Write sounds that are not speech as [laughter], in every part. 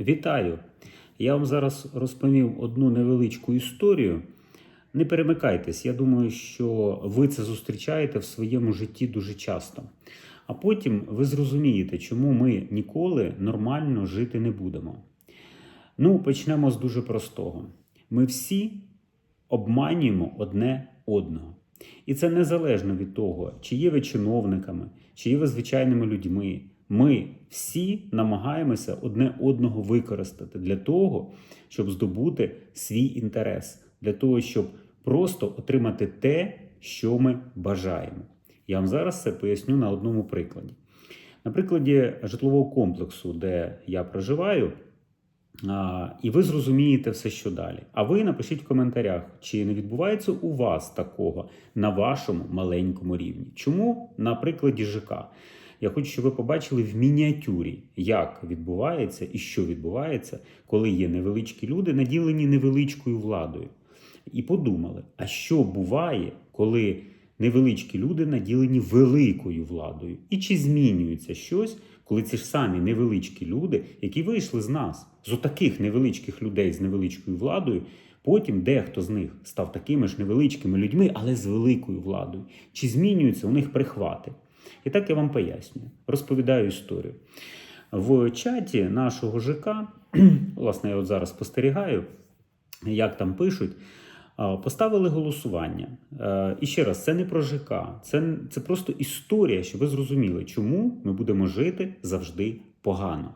Вітаю! Я вам зараз розповів одну невеличку історію. Не перемикайтесь, я думаю, що ви це зустрічаєте в своєму житті дуже часто. А потім ви зрозумієте, чому ми ніколи нормально жити не будемо. Ну, почнемо з дуже простого. Ми всі обманюємо одне одного. І це незалежно від того, чи є ви чиновниками, чи є ви звичайними людьми. Ми всі намагаємося одне одного використати для того, щоб здобути свій інтерес, для того, щоб просто отримати те, що ми бажаємо. Я вам зараз це поясню на одному прикладі. На прикладі житлового комплексу, де я проживаю, і ви зрозумієте все, що далі. А ви напишіть в коментарях, чи не відбувається у вас такого на вашому маленькому рівні. Чому на прикладі ЖК? Я хочу, щоб ви побачили в мініатюрі, як відбувається і що відбувається, коли є невеличкі люди, наділені невеличкою владою. І подумали, а що буває, коли невеличкі люди наділені великою владою? І чи змінюється щось, коли ці ж самі невеличкі люди, які вийшли з нас, з отаких невеличких людей з невеличкою владою, потім дехто з них став такими ж невеличкими людьми, але з великою владою? Чи змінюються у них прихвати? І так я вам пояснюю, розповідаю історію. В чаті нашого ЖК, [clears throat] власне, я от зараз спостерігаю, як там пишуть, поставили голосування. І ще раз, це не про ЖК, це, це просто історія, щоб ви зрозуміли, чому ми будемо жити завжди погано.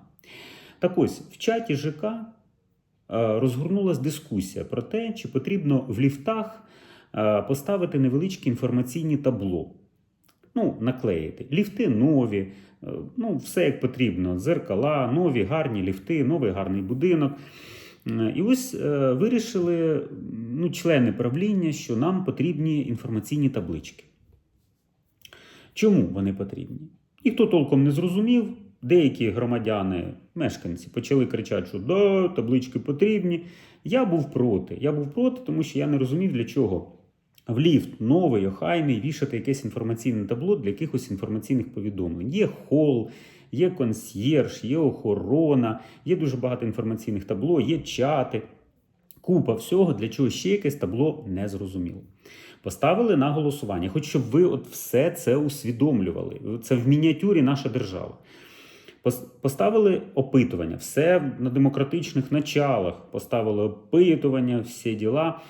Так ось, в чаті ЖК розгорнулася дискусія про те, чи потрібно в ліфтах поставити невеличкі інформаційні табло ну, наклеїти. Ліфти нові, е, ну, все як потрібно. Зеркала, нові, гарні ліфти, новий гарний будинок. І ось е, вирішили ну, члени правління, що нам потрібні інформаційні таблички. Чому вони потрібні? Ніхто толком не зрозумів. Деякі громадяни, мешканці, почали кричати, що да, таблички потрібні. Я був проти. Я був проти, тому що я не розумів, для чого в ліфт новий, охайний, вішати якесь інформаційне табло для якихось інформаційних повідомлень. Є хол, є консьєрж, є охорона, є дуже багато інформаційних табло, є чати. Купа всього, для чого ще якесь табло не зрозуміло. Поставили на голосування. Хочу, щоб ви от все це усвідомлювали. Це в мініатюрі наша держава. Пос- Поставили опитування, все на демократичних началах. Поставили опитування, всі діла.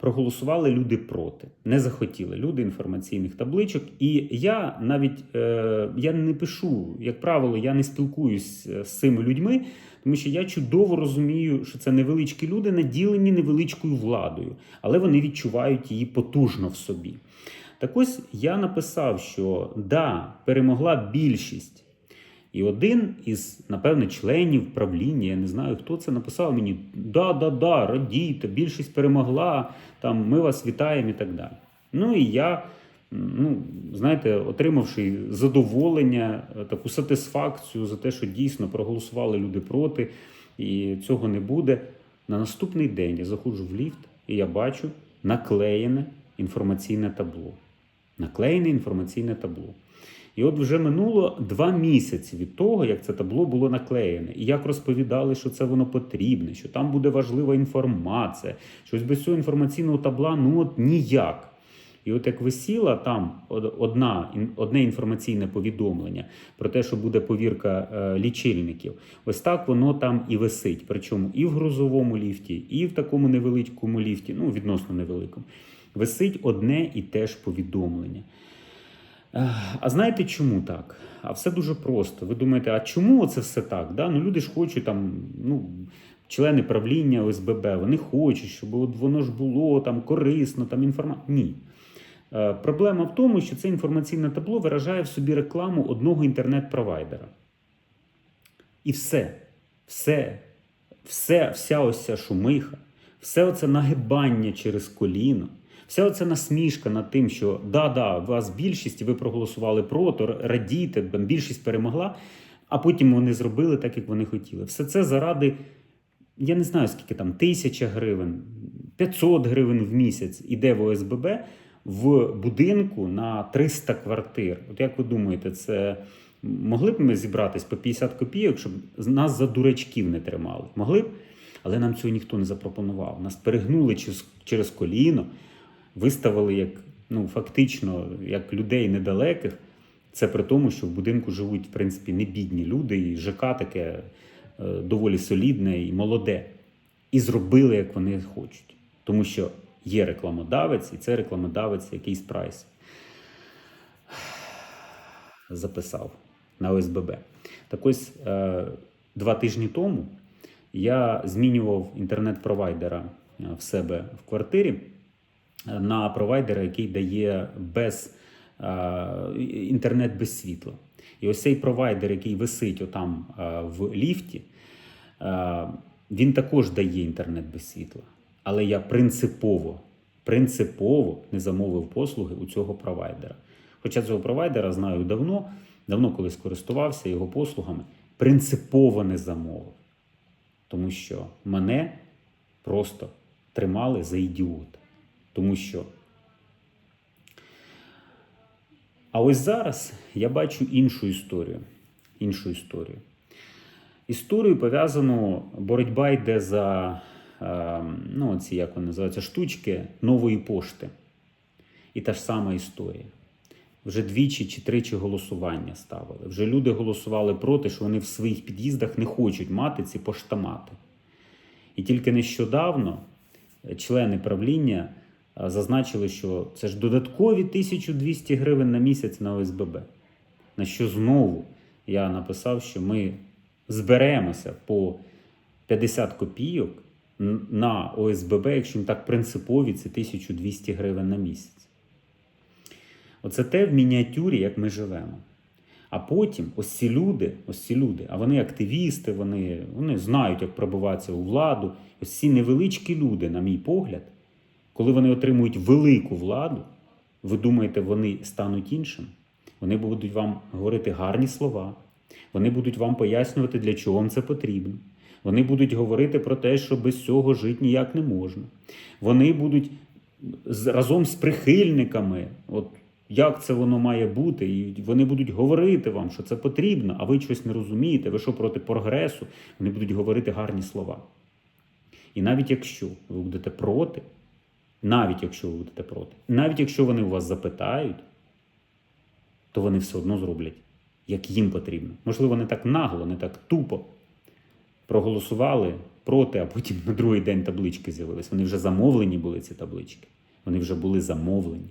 Проголосували люди проти, не захотіли люди інформаційних табличок. І я навіть е, я не пишу, як правило, я не спілкуюсь е, з цими людьми, тому що я чудово розумію, що це невеличкі люди, наділені невеличкою владою, але вони відчувають її потужно в собі. Так ось я написав, що да, перемогла більшість. І один із, напевне, членів правління, я не знаю, хто це написав мені: да, да, да, радійте, більшість перемогла, там, ми вас вітаємо і так далі. Ну і я, ну, знаєте, отримавши задоволення, е, таку сатисфакцію за те, що дійсно проголосували люди проти, і цього не буде. На наступний день я заходжу в ліфт і я бачу наклеєне інформаційне табло. Наклеєне інформаційне табло. І от вже минуло два місяці від того, як це табло було наклеєне, і як розповідали, що це воно потрібне, що там буде важлива інформація, що ось без цього інформаційного табла ну от ніяк. І от як висіла там одна, одне інформаційне повідомлення про те, що буде повірка е, лічильників, ось так воно там і висить. Причому і в грузовому ліфті, і в такому невеличкому ліфті, ну відносно невеликому, висить одне і те ж повідомлення. А знаєте чому так? А все дуже просто. Ви думаєте, а чому це все так? Да? Ну, люди ж хочуть там, ну, члени правління ОСББ, вони хочуть, щоб от воно ж було там корисно, там інформація. Ні. Е, Проблема в тому, що це інформаційне табло виражає в собі рекламу одного інтернет-провайдера. І все, все, все, вся ось ця шумиха, все оце нагибання через коліно, вся оця насмішка над тим, що да-да, вас більшість, ви проголосували проти, радійте, більшість перемогла, а потім вони зробили так, як вони хотіли. Все це заради, я не знаю, скільки там, тисяча гривень, 500 гривень в місяць іде в ОСББ в будинку на 300 квартир. От як ви думаєте, це Могли б ми зібратись по 50 копійок, щоб нас за дурачків не тримали. Могли б, але нам цього ніхто не запропонував. Нас перегнули через коліно, виставили як ну, фактично як людей недалеких. Це при тому, що в будинку живуть в принципі не бідні люди, і ЖК таке е, доволі солідне і молоде. І зробили, як вони хочуть. Тому що є рекламодавець, і це рекламодавець якийсь прайс записав на ОСББ. Так ось е, два тижні тому я змінював інтернет-провайдера е, в себе в квартирі на провайдера, який дає без е, інтернет без світла. І ось цей провайдер, який висить отам е, в ліфті, е, він також дає інтернет без світла. Але я принципово, принципово не замовив послуги у цього провайдера. Хоча цього провайдера знаю давно, давно колись користувався його послугами, принципово не замовив. Тому що мене просто тримали за ідіота. Тому що. А ось зараз я бачу іншу історію. Іншу історію. Історію пов'язану, боротьба йде за е, ну, ці, як вони називаються, штучки нової пошти. І та ж сама історія. Вже двічі чи тричі голосування ставили. Вже люди голосували проти, що вони в своїх під'їздах не хочуть мати ці поштамати. І тільки нещодавно члени правління зазначили, що це ж додаткові 1200 гривень на місяць на ОСББ. На що знову я написав, що ми зберемося по 50 копійок на ОСББ, якщо їм так принципові, це 1200 гривень на місяць. Оце те в мініатюрі, як ми живемо. А потім ось ці люди, ось ці люди, а вони активісти, вони, вони знають, як пробиватися у владу. Ось ці невеличкі люди, на мій погляд, коли вони отримують велику владу, ви думаєте, вони стануть іншим? Вони будуть вам говорити гарні слова, вони будуть вам пояснювати, для чого вам це потрібно. Вони будуть говорити про те, що без цього жити ніяк не можна. Вони будуть разом з прихильниками, от як це воно має бути, і вони будуть говорити вам, що це потрібно, а ви щось не розумієте, ви що проти прогресу, вони будуть говорити гарні слова. І навіть якщо ви будете проти, навіть якщо ви будете проти, навіть якщо вони у вас запитають, то вони все одно зроблять, як їм потрібно. Можливо, не так нагло, не так тупо проголосували проти, а потім на другий день таблички з'явились. Вони вже замовлені були, ці таблички. Вони вже були замовлені.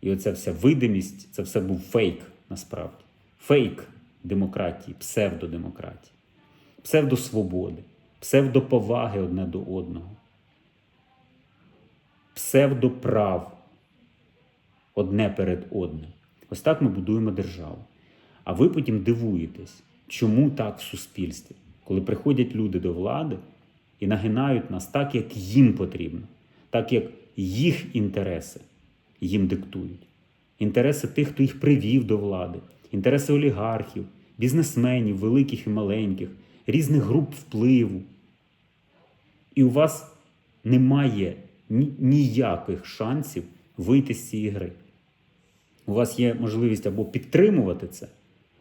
І оця вся видимість, це все був фейк насправді. Фейк демократії, псевдодемократії, псевдосвободи, псевдоповаги одне до одного, псевдоправ одне перед одним. Ось так ми будуємо державу. А ви потім дивуєтесь, чому так в суспільстві, коли приходять люди до влади і нагинають нас так, як їм потрібно, так як їх інтереси їм диктують. Інтереси тих, хто їх привів до влади, інтереси олігархів, бізнесменів, великих і маленьких, різних груп впливу. І у вас немає ніяких шансів вийти з цієї гри. У вас є можливість або підтримувати це,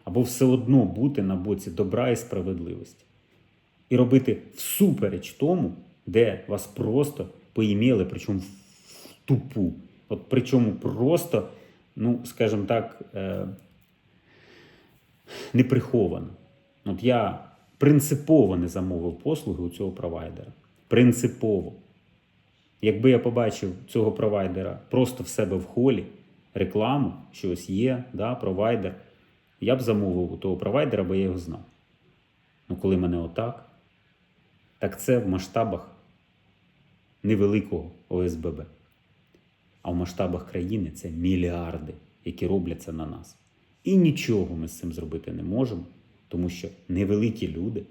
або все одно бути на боці добра і справедливості. І робити всупереч тому, де вас просто поіміли, причому в тупу. От причому просто, ну, скажімо так, е, не. От я принципово не замовив послуги у цього провайдера. Принципово. Якби я побачив цього провайдера просто в себе в холі, рекламу, що ось є, да, провайдер, я б замовив у того провайдера, бо я його знав. Ну, коли мене отак, так це в масштабах невеликого ОСББ. А в масштабах країни це мільярди, які робляться на нас. І нічого ми з цим зробити не можемо, тому що невеликі люди,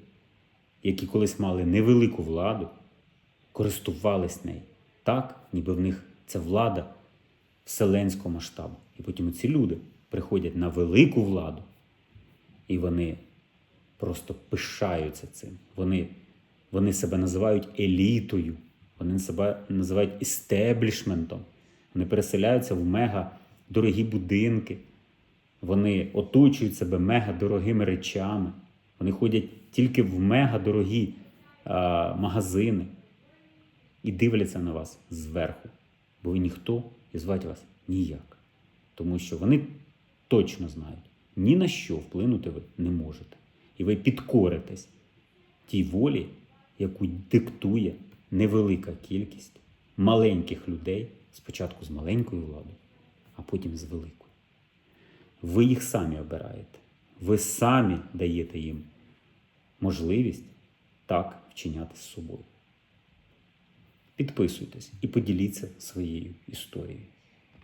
які колись мали невелику владу, користувались нею так, ніби в них це влада вселенського масштабу. І потім ці люди приходять на велику владу, і вони просто пишаються цим. Вони, вони себе називають елітою, вони себе називають істеблішментом. Вони переселяються в мега дорогі будинки. Вони оточують себе мега-дорогими речами. Вони ходять тільки в мега-дорогі а, магазини і дивляться на вас зверху. Бо ви ніхто і звати вас ніяк. Тому що вони точно знають, ні на що вплинути ви не можете. І ви підкоритесь тій волі, яку диктує невелика кількість маленьких людей, спочатку з маленькою владою, а потім з великою. Ви їх самі обираєте. Ви самі даєте їм можливість так вчиняти з собою. Підписуйтесь і поділіться своєю історією.